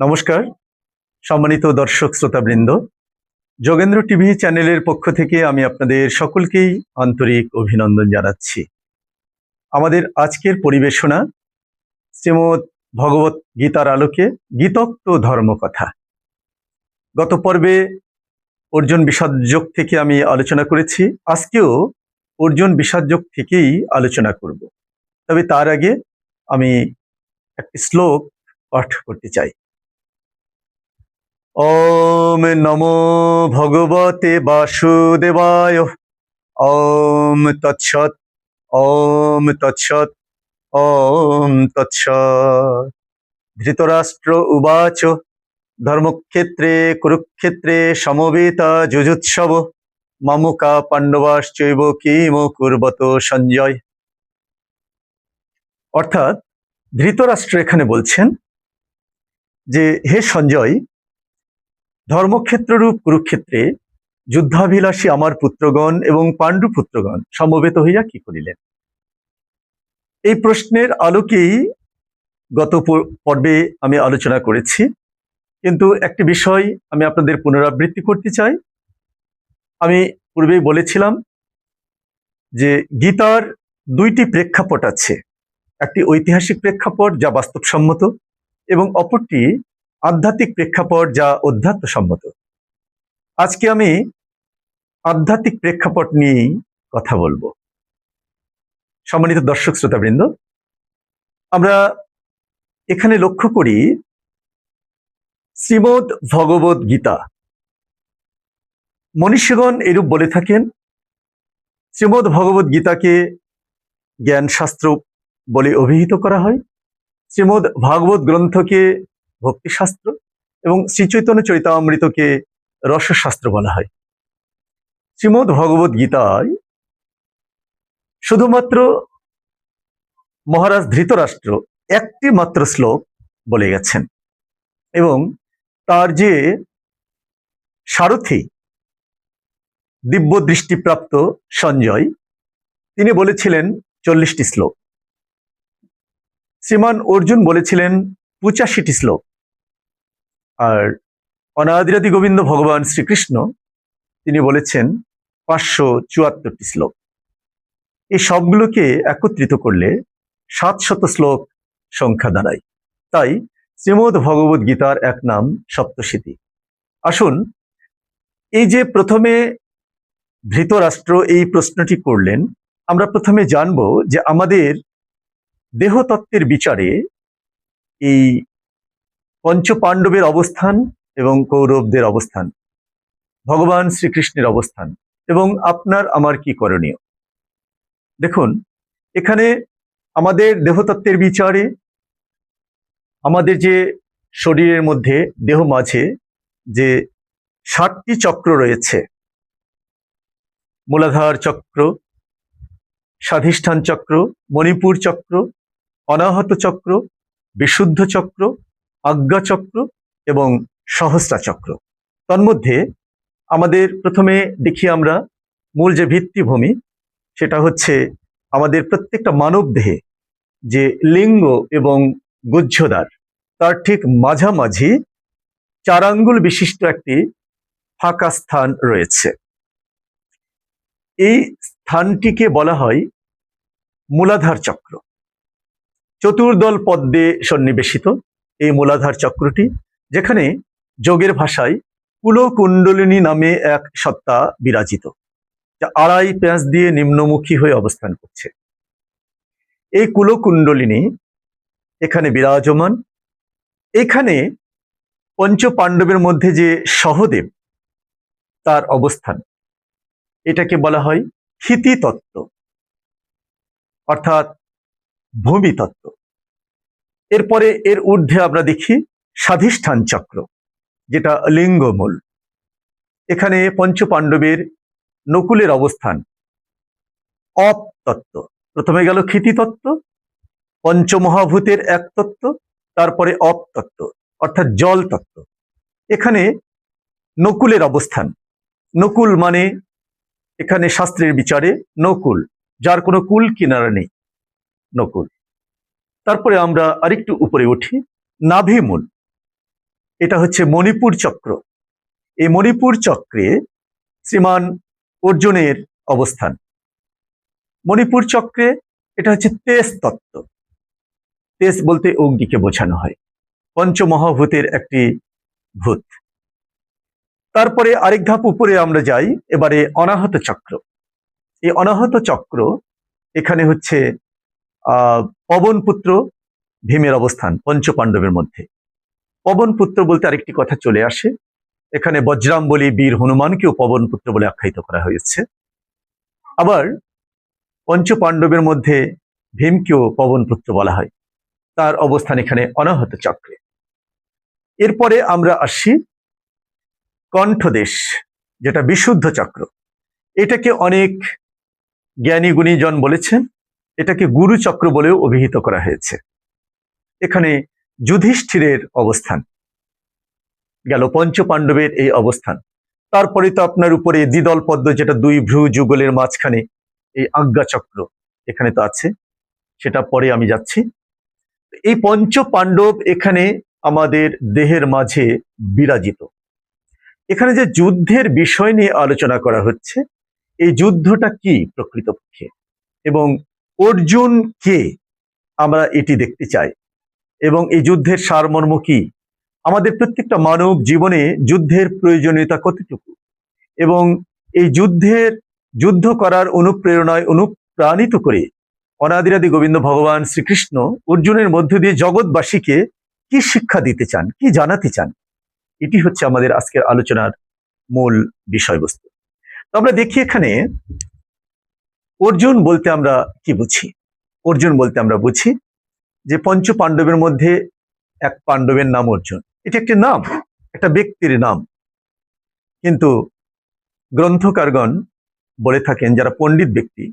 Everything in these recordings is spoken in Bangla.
নমস্কার, সম্মানিত দর্শক শ্রোতাবৃন্দ। যোগেন্দ্র টিভি চ্যানেলের পক্ষ থেকে আমি আপনাদের সকলকেই আন্তরিক অভিনন্দন জানাচ্ছি। আমাদের আজকের পরিবেশনা শ্রীমৎ ভগবত গীতার আলোকে গীতক্ত ধর্মকথা। গত পর্বে অর্জুন বিষাদযোগ থেকে আমি আলোচনা করেছি, আজকেও অর্জুন বিষাদযোগ থেকেই আলোচনা করব। তবে তার আগে আমি একটি শ্লোক পাঠ করতে চাই। ওম নমো ভগবতে বাসুদেবায়। ওম তৎসৎ ওম তৎসৎ ওম তৎসৎ। ধৃতরাষ্ট্র উবাচ, ধর্মক্ষেত্রে, কুরুক্ষেত্রে সমবেতা যুজুৎসব। মামুকা পাণ্ডবাশ্চৈব কিম কুর্বত সঞ্জয়। অর্থাৎ ধৃতরাষ্ট্র এখানে বলছেন যে, হে সঞ্জয় ধর্মক্ষেত্ররূপ কুরুক্ষেত্রে যুদ্ধাভিলাষী আমার পুত্রগণ এবং পাণ্ডু পুত্রগণ সমবেত হইয়া কি করিলেন? এই প্রশ্নের আলোকেই গত পর্বে আমি আলোচনা করেছি। কিন্তু একটি বিষয় আমি আপনাদের পুনরাবৃত্তি করতে চাই। আমি পূর্বেই বলেছিলাম যে গীতার দুইটি প্রেক্ষাপট আছে। একটি ঐতিহাসিক প্রেক্ষাপট যা বাস্তবসম্মত এবং অপরটি আধ্যাত্মিক প্রেক্ষাপট যা অধ্যাত্মসম্মত আজকে আমি আধ্যাত্মিক প্রেক্ষাপট নিয়েই কথা বলব। সম্মানিত দর্শক শ্রোতাবৃন্দ, আমরা এখানে লক্ষ্য করি শ্রীমদ ভগবত গীতা। মনীষীগণ এরূপ বলে থাকেন, শ্রীমদ ভগবত গীতাকে জ্ঞান শাস্ত্র বলে অভিহিত করা হয়। শ্রীমদ ভাগবত গ্রন্থকে ভক্তিশাস্ত্র এবং শ্রীচৈতন্য চরিতামৃতকে রসশাস্ত্র বলা হয়। শ্রীমদ ভগবত গীতায় শুধুমাত্র মহারাজ ধৃতরাষ্ট্র একটি মাত্র শ্লোক বলে গেছেন এবং তার যে সারথি দিব্য দৃষ্টিপ্রাপ্ত সঞ্জয়, তিনি বলেছিলেন চল্লিশটি শ্লোক। শ্রীমান অর্জুন বলেছিলেন পঁচাশিটি শ্লোক। আর অনাদিরাদি গোবিন্দ ভগবান শ্রীকৃষ্ণ, তিনি বলেছেন পাঁচশো চুয়াত্তরটি শ্লোক। এই সবগুলোকে একত্রিত করলে সাতশত শ্লোক সংখ্যা দাঁড়ায়। তাই শ্রীমদ ভগবত গীতার এক নাম সপ্তশীতি। আসুন, এই যে প্রথমে ধৃতরাষ্ট্র এই প্রশ্নটি করলেন, আমরা প্রথমে জানব যে আমাদের দেহতত্ত্বের বিচারে এই পঞ্চপাণ্ডবের অবস্থান এবং কৌরবদের অবস্থান। ভগবান শ্রীকৃষ্ণের অবস্থান এবং আপনার আমার কি করণীয়? দেখুন, এখানে আমাদের দেহতত্ত্বের বিচারে, আমাদের যে শরীরের মধ্যে দেহ মাঝে যে ষাটটি চক্র রয়েছে, মূলাধার চক্র, স্বাধিষ্ঠান চক্র, মণিপুর চক্র, অনাহত চক্র, বিশুদ্ধ চক্র আজ্ঞা চক্র এবং সহস্রা চক্র তন্মধ্যে আমাদের প্রথমে দেখি আমরা মূল যে ভিত্তিভূমি, সেটা হচ্ছে আমাদের প্রত্যেকটা মানব দেহে যে লিঙ্গ এবং গুহ্যদ্বার, তার ঠিক মাঝামাঝি চার আঙ্গুল বিশিষ্ট একটি ফাঁকা স্থান রয়েছে। এই স্থানটিকে বলা হয় মূলাধার চক্র চতুর্দল পদ্মে সন্নিবেশিত। এই মূলাধার চক্রটি, যেখানে যোগের ভাষায় কুলকুণ্ডলিনী নামে এক সত্তা বিরাজিত, যা আড়াই পেঁয়াজ দিয়ে নিম্নমুখী হয়ে অবস্থান করছে। এই কুলকুণ্ডলিনী এখানে বিরাজমান। এখানে পঞ্চ পাণ্ডবের মধ্যে যে সহদেব, তার অবস্থান, এটাকে বলা হয় ক্ষিতি তত্ত্ব অর্থাৎ ভূমি তত্ত্ব এরপরে এর ঊর্ধ্বে আমরা দেখি স্বাধিষ্ঠান চক্র, যেটা লিঙ্গমূল। এখানে পঞ্চপাণ্ডবের নকুলের অবস্থান। অপ তত্ত্ব প্রথমে গেল ক্ষিতি তত্ত্ব পঞ্চমহাভূতের এক তত্ত্ব তারপরে অপ তত্ত্ব অর্থাৎ জল তত্ত্ব এখানে নকুলের অবস্থান। নকুল মানে এখানে শাস্ত্রের বিচারে নকুল, যার কোনো কুল কিনারা নেই, নকুল। তারপরে আমরা আরেকটু উপরে উঠি। নাভিমূল। এটা হচ্ছে মণিপুর চক্র। এই মণিপুর চক্রে শ্রীমান অর্জুনের অবস্থান। মণিপুর চক্রে এটা হচ্ছে তেজ তত্ত্ব। তেজ বলতে অগ্নিকে বোঝানো হয়। পঞ্চমহাভূতের একটি ভূত। তারপরে আরেক ধাপ উপরে আমরা যাই, এবারে অনাহত চক্র। এই অনাহত চক্র এখানে হচ্ছে আহ, পবন পুত্র ভীমের অবস্থান পঞ্চপাণ্ডবের মধ্যে। পবন পুত্র বলতে আরেকটি কথা চলে আসে। এখানে বজ্রাম বলি বীর হনুমানকেও পবন পুত্র বলে আখ্যায়িত করা হয়েছে। আবার পঞ্চপাণ্ডবের মধ্যে ভীমকেও পবন পুত্র বলা হয়। তার অবস্থান এখানে অনাহত চক্রে। এরপরে আমরা আসি কণ্ঠদেশ, যেটা বিশুদ্ধ চক্র। এটাকে অনেক জ্ঞানী গুণীজন বলেছেন। এটাকে গুরু চক্র বলেও অভিহিত করা হয়েছে। এখানে যুধিষ্ঠিরের অবস্থান। গেল পঞ্চ পাণ্ডবের এই অবস্থান। তারপরে তো আপনার উপরে দ্বিদল পদ্ম যেটা দুই ভ্রু যুগলের মাঝখানে এই আজ্ঞা চক্র এখানে তো আছে, সেটা পরে আমি যাচ্ছি। এই পঞ্চ পাণ্ডব এখানে আমাদের দেহের মাঝে বিরাজিত। এখানে যে যুদ্ধের বিষয় নিয়ে আলোচনা করা হচ্ছে, এই যুদ্ধটা কি প্রকৃতপক্ষে? এবং অর্জুন কে? আমরা এটি দেখতে চাই। এবং এই যুদ্ধের সারমর্ম কি? আমাদের প্রত্যেকটা মানব জীবনে যুদ্ধের প্রয়োজনীয়তা কতটুকু? এবং এই যুদ্ধের, যুদ্ধ করার অনুপ্রেরণায় অনুপ্রাণিত করে অনাদিরাদি গোবিন্দ ভগবান শ্রীকৃষ্ণ অর্জুনের মধ্য দিয়ে জগৎবাসীকে কি শিক্ষা দিতে চান, কি জানাতে চান? এটি হচ্ছে আমাদের আজকের আলোচনার মূল বিষয়বস্তু। তো আমরা দেখি এখানে অর্জুন বলতে আমরা কি বুঝি? অর্জুন বলতে আমরা বুঝি যে পঞ্চ পাণ্ডবের মধ্যে এক পাণ্ডবের নাম অর্জুন। এটি একটি নাম, একটা ব্যক্তির নাম। কিন্তু গ্রন্থকারগণ বলে থাকেন, যারা পণ্ডিত ব্যক্তি,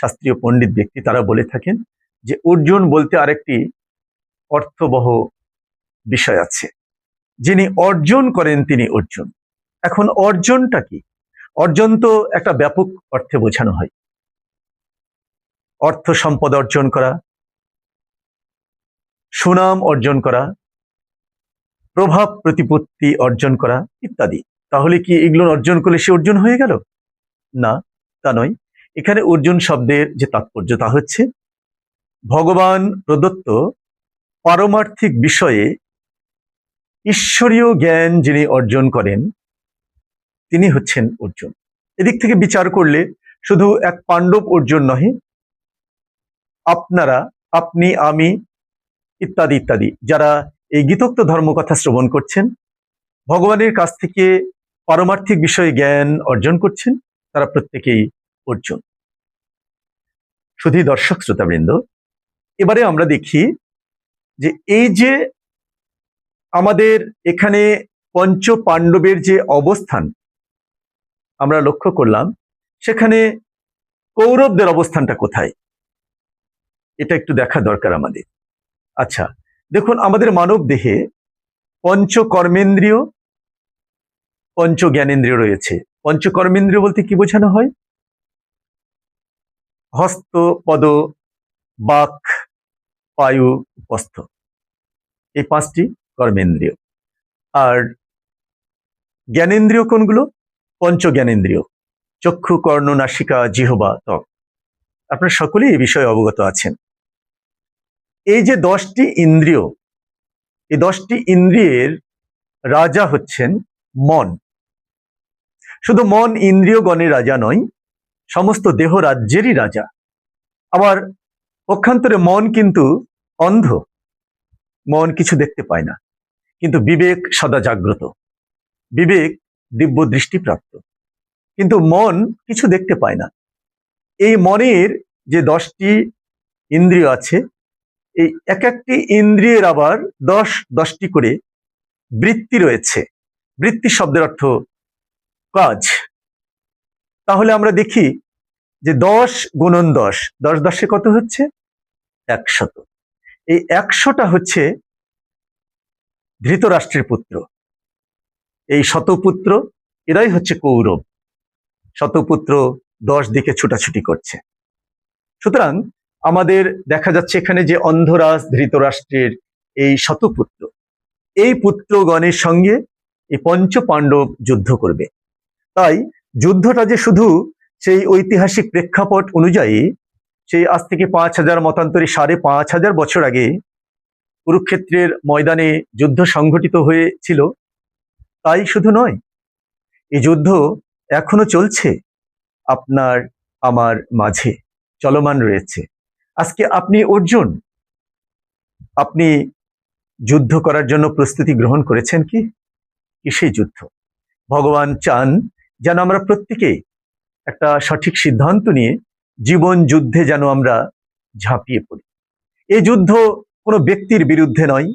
শাস্ত্রীয় পণ্ডিত ব্যক্তি, তারা বলে থাকেন যে অর্জুন বলতে আরেকটি অর্থবহ বিষয় আছে। যিনি অর্জন করেন তিনি অর্জুন। এখন অর্জনটা কি? অর্জন তো একটা ব্যাপক অর্থে বোঝানো হয়। অর্থ সম্পদ অর্জন করা, সুনাম অর্জন করা, প্রভাব প্রতিপত্তি অর্জন করা ইত্যাদি। তাহলে কি এগুলো অর্জন করলে সে অর্জুন হয়ে গেল? না, তা নয়। এখানে অর্জুন শব্দের যে তাৎপর্য তা হচ্ছে, ভগবান প্রদত্ত পারমার্থিক বিষয়ে ঈশ্বরীয় জ্ঞান যিনি অর্জন করেন, তিনি হচ্ছেন অর্জুন। এদিক থেকে বিচার করলে শুধু এক পাণ্ডব অর্জুন নহে আপনারা, আপনি, আমি, ইত্যাদি ইত্যাদি। যারা এই গীতোক্ত ধর্মকথা শ্রবণ করছেন, ভগবানের কাছ থেকে পারমার্থিক বিষয়ে জ্ঞান অর্জন করছেন, তারা প্রত্যেকেই অর্জুন। শুধু দর্শক শ্রোতাবৃন্দ, এবারে আমরা দেখি যে এই যে আমাদের এখানে পঞ্চ পাণ্ডবের যে অবস্থান, আমরা লক্ষ্য করলাম, সেখানে কৌরবদের অবস্থানটা কোথায়? এটা একটু দেখা দরকার আমাদের। আচ্ছা দেখুন আমাদের মানব দেহে পঞ্চ কর্মেন্দ্রিয় পঞ্চ জ্ঞানেন্দ্রিয় রয়েছে। পঞ্চ কর্মেন্দ্রিয় বলতে কি বোঝানো হয়? হস্ত, পদ, বাক, পায়ু উপস্থ এই পাঁচটি কর্মেন্দ্রীয়। আর জ্ঞানেন্দ্রিয় কোনগুলো? পঞ্চ জ্ঞানেন্দ্রিয় চক্ষু, কর্ণ, নাসিকা, জিহবা, ত্বক। আপনারা সকলেই এই বিষয়ে অবগত আছেন। এই যে দশটি ইন্দ্রিয়, এই দশটি ইন্দ্রিয়ের রাজা হচ্ছেন মন। শুধু মন ইন্দ্রিয়গণের রাজা নয়, সমস্ত দেহ রাজ্যেরই রাজা। আবার পক্ষান্তরে মন কিন্তু অন্ধ, মন কিছু দেখতে পায় না। কিন্তু বিবেক সদা জাগ্রত, বিবেক দিব্য দৃষ্টিপ্রাপ্ত। কিন্তু মন কিছু দেখতে পায় না। এই মনের যে দশটি ইন্দ্রিয় আছে এই এক একটি ইন্দ্রিয়ের আবার দশ, দশটি করে বৃত্তি রয়েছে। বৃত্তি শব্দের অর্থ কাজ। তাহলে আমরা দেখি যে দশ গুণন দশ দশ দশে কত হচ্ছে? একশত। এই একশোটা হচ্ছে ধৃতরাষ্ট্রের পুত্র। এই শতপুত্র, এরাই হচ্ছে কৌরব। শতপুত্র দশ দিকে ছুটাছুটি করছে। সুতরাং আমাদের দেখা যাচ্ছে এখানে যে অন্ধরাজ ধৃতরাষ্ট্রের এই শতপুত্র। এই পুত্রগণের সঙ্গে এই পঞ্চ পাণ্ডব যুদ্ধ করবে। তাই যুদ্ধটা যে শুধু সেই ঐতিহাসিক প্রেক্ষাপট অনুযায়ী সেই আজ থেকে পাঁচ হাজার মতান্তরে সাড়ে পাঁচ হাজার বছর আগে কুরুক্ষেত্রের ময়দানে যুদ্ধ সংঘটিত হয়েছিল, তাই শুধু নয় এই যুদ্ধ এখনও চলছে আপনার, আমার মাঝে চলমান রয়েছে। আজকে আপনি অর্জুন। আপনি যুদ্ধ করার জন্য প্রস্তুতি গ্রহণ করেছেন কি? সেই যুদ্ধ? ভগবান চান যেন আমরা প্রত্যেকে একটা সঠিক সিদ্ধান্ত নিয়ে জীবন যুদ্ধে যেন আমরা ঝাঁপিয়ে পড়ি। এই যুদ্ধ কোনো ব্যক্তির বিরুদ্ধে নয়।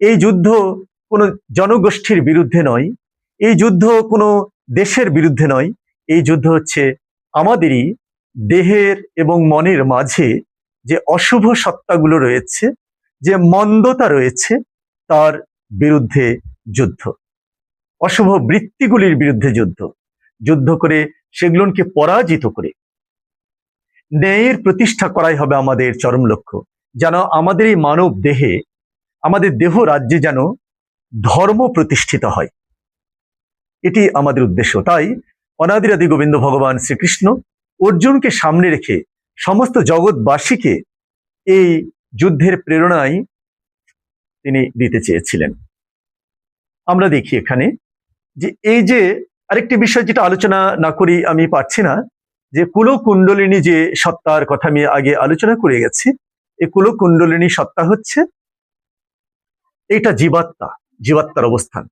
এই যুদ্ধ কোনো জনগোষ্ঠীর বিরুদ্ধে নয়। এই যুদ্ধ কোনো দেশের বিরুদ্ধে নয়। এই যুদ্ধ হচ্ছে আমাদেরই দেহের এবং মনের মাঝে যে অশুভ সত্তাগুলো রয়েছে, যে মন্দতা রয়েছে, তার বিরুদ্ধে যুদ্ধ। অশুভ বৃত্তিগুলির বিরুদ্ধে যুদ্ধ। যুদ্ধ করে সেগুলোকে পরাজিত করে। ন্যায়ের প্রতিষ্ঠা করাই হবে আমাদের চরম লক্ষ্য। যেন আমাদের এই মানব দেহে, আমাদের দেহ রাজ্যে যেন ধর্ম প্রতিষ্ঠিত হয়। এটি আমাদের উদ্দেশ্য। তাই অনাদিরাদি গোবিন্দ ভগবান শ্রীকৃষ্ণ অর্জুনকে সামনে রেখে সমস্ত জগৎবাসীকে এই যুদ্ধের প্রেরণায় তিনি দিতে চেয়েছিলেন। আমরা দেখি এখানে যে এই যে আরেকটি বিষয় যেটা আলোচনা না করি আমি পারছি না, যে কুলকুণ্ডলিনী যে সত্তার কথা আমি আগে আলোচনা করে গেছি, এই কুলকুণ্ডলিনী সত্তা হচ্ছে এটা জীবাত্মা, জীবাত্মার অবস্থান।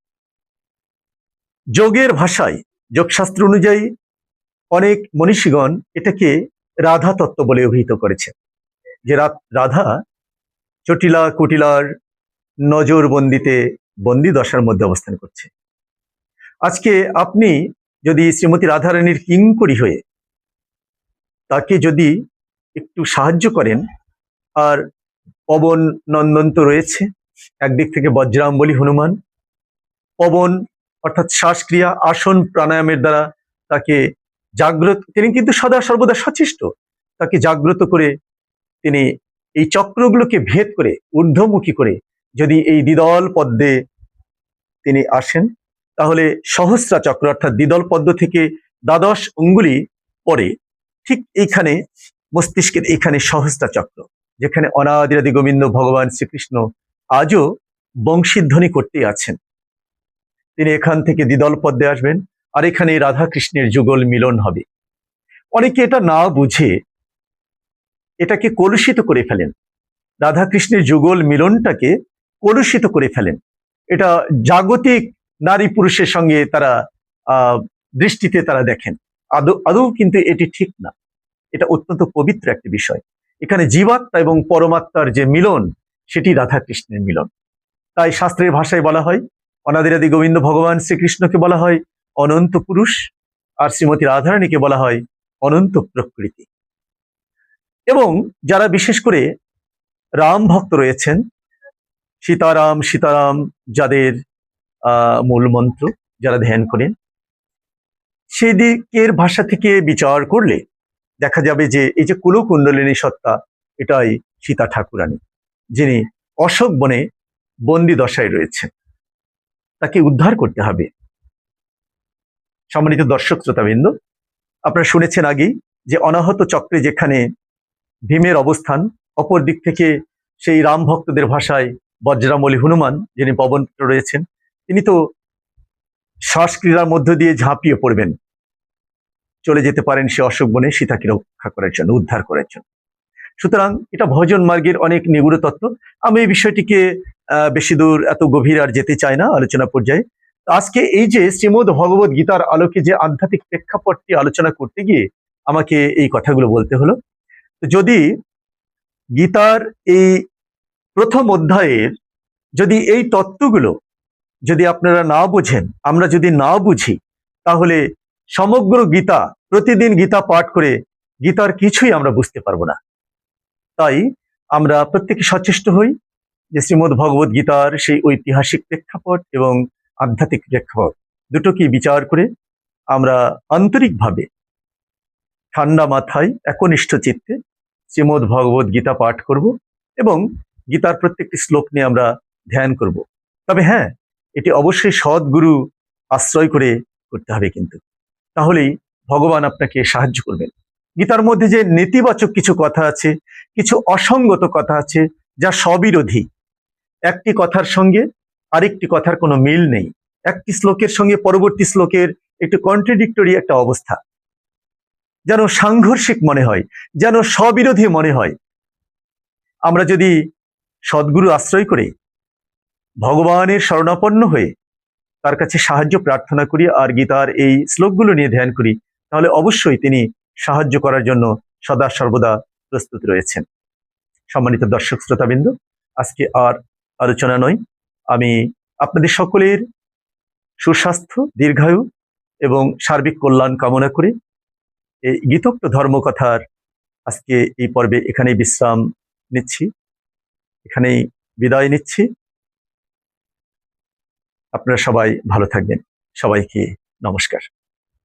যোগের ভাষায়, যোগশাস্ত্র অনুযায়ী অনেক মনীষীগণ এটাকে রাধা তত্ত্ব বলে অভিহিত করেছে। যে রাধা চটিলা কুটিলার নজরবন্দিতে বন্দি দশার মধ্যে অবস্থান করছে। আজকে আপনি যদি শ্রীমতী রাধারানীর কিঙ্করি হয়ে তাকে যদি একটু সাহায্য করেন, আর পবন নন্দন তো রয়েছে, একদিক থেকে বজ্রাম বলি হনুমান, পবন অর্থাৎ শ্বাসক্রিয়া আসন প্রাণায়ামের দ্বারা তাকে জাগ্রত, তিনি কিন্তু সদা সর্বদা সচেষ্ট। তাকে জাগ্রত করে তিনি এই চক্রগুলোকে ভেদ করে, ঊর্ধ্বমুখী করে যদি এই দ্বিদল পদ্মে তিনি আসেন, তাহলে সহস্রা চক্র অর্থাৎ দ্বিদল পদ্ম থেকে দ্বাদশ অঙ্গুলি পরে ঠিক এইখানে, মস্তিষ্কের এখানে সহস্রা চক্র, যেখানে অনাদিরাদি গোবিন্দ ভগবান শ্রীকৃষ্ণ আজও বংশীধ্বনি করতেই আছেন। তিনি এখান থেকে দ্বিদল পদ্মে আসবেন। আর এখানে রাধা কৃষ্ণের যুগল মিলন হবে। অনেকে এটা না বুঝে এটাকে কলুষিত করে ফেলেন। রাধা কৃষ্ণের যুগল মিলনটাকে কলুষিত করে ফেলেন। এটা জাগতিক নারী পুরুষের সঙ্গে তারা দৃষ্টিতে তারা দেখেন। আদৌ আদৌ কিন্তু এটি ঠিক না। এটা অত্যন্ত পবিত্র একটি বিষয়। এখানে জীবাত্মা এবং পরমাত্মার যে মিলন, সেটি রাধা কৃষ্ণের মিলন। তাই শাস্ত্রের ভাষায় বলা হয়, অনাদিরাদি গোবিন্দ ভগবান শ্রীকৃষ্ণকে বলা হয় অনন্ত পুরুষ আর শ্রীমতী রাধারানীকে বলা হয় অনন্ত প্রকৃতি। এবং যারা বিশেষ করে রাম ভক্ত রয়েছেন, সীতারাম সীতারাম যাদের মূল মন্ত্র, যারা ধ্যান করেন, সেদিকের ভাষা থেকে বিচার করলে দেখা যাবে যে এই যে কুলকুণ্ডলিনী সত্তা, এটাই সীতা ঠাকুরানী, যিনি অশোক বনে বন্দি দশায় রয়েছেন। তাকে উদ্ধার করতে হবে। সম্মানিত দর্শক শ্রোতাবৃন্দ, আপনারা শুনেছেন আগেই যে অনাহত চক্রে যেখানে ভীমের অবস্থান, অপর দিক থেকে সেই রাম ভক্তদের ভাষায় বজ্রামলি হনুমান, যিনি পবনপুত্র রয়েছেন, তিনি তো শ্বাসক্রিয়ার মধ্য দিয়ে ঝাঁপিয়ে পড়বেন। চলে যেতে পারেন সে অশোক বনে সীতাকে রক্ষা করার জন্য, উদ্ধার করার জন্য। সুতরাং এটা ভজন মার্গের অনেক নিগুড় তত্ত্ব। আমি এই বিষয়টিকে বেশি দূর, এত গভীর আর যেতে চাই না আলোচনা পর্যায়ে। আজকে এই যে শ্রীমদ ভগবত গীতার আলোকে যে আধ্যাত্মিক প্রেক্ষাপটটি আলোচনা করতে গিয়ে আমাকে এই কথাগুলো বলতে হলো যদি গীতার এই প্রথম অধ্যায়ের যদি এই তত্ত্বগুলো যদি আপনারা না বোঝেন, আমরা যদি না বুঝি, তাহলে সমগ্র গীতা, প্রতিদিন গীতা পাঠ করে গীতার কিছুই আমরা বুঝতে পারব না। তাই আমরা প্রত্যেকে সচেষ্ট হই যে শ্রীমদ ভগবত গীতার সেই ঐতিহাসিক প্রেক্ষাপট এবং আধ্যাত্মিক প্রেক্ষাপট। দুটোকে বিচার করে আমরা আন্তরিকভাবে ঠান্ডা মাথায় একনিষ্ঠ চিত্তে শ্রীমদ ভগবত গীতা পাঠ করব এবং গীতার প্রত্যেকটি শ্লোক নিয়ে আমরা ধ্যান করব। তবে হ্যাঁ এটি অবশ্যই সদ্গুরু আশ্রয় করে করতে হবে কিন্তু। তাহলেই ভগবান আপনাকে সাহায্য করবেন। গীতার মধ্যে যে নেতিবাচক কিছু কথা আছে, কিছু অসঙ্গত কথা আছে, যা স্ববিরোধী একটি কথার সঙ্গে আরেকটি কথার কোনো মিল নেই। একটি শ্লোকের সঙ্গে পরবর্তী শ্লোকের একটু কন্ট্রাডিক্টরি একটা অবস্থা। যেন সাংঘর্ষিক মনে হয়, যেন স্ববিরোধী মনে হয়। আমরা যদি সদ্গুরু আশ্রয় করে, ভগবানের শরণাপন্ন হয়ে তার কাছে সাহায্য প্রার্থনা করি আর গীতার এই শ্লোকগুলো নিয়ে ধ্যান করি, তাহলে অবশ্যই তিনি সাহায্য করার জন্য সদা সর্বদা প্রস্তুত রয়েছেন। সম্মানিত দর্শক শ্রোতাবিন্দু, আজকে আর আলোচনা নয় আমি আপনাদের সকলের সুস্বাস্থ্য, দীর্ঘায়ু এবং সার্বিক কল্যাণ কামনা করে। এই গীতোক্ত ধর্মকথার আজকে এই পর্বে এখানেই বিশ্রাম নিচ্ছি। এখানেই বিদায় নিচ্ছি। আপনারা সবাই ভালো থাকবেন। সবাইকে নমস্কার।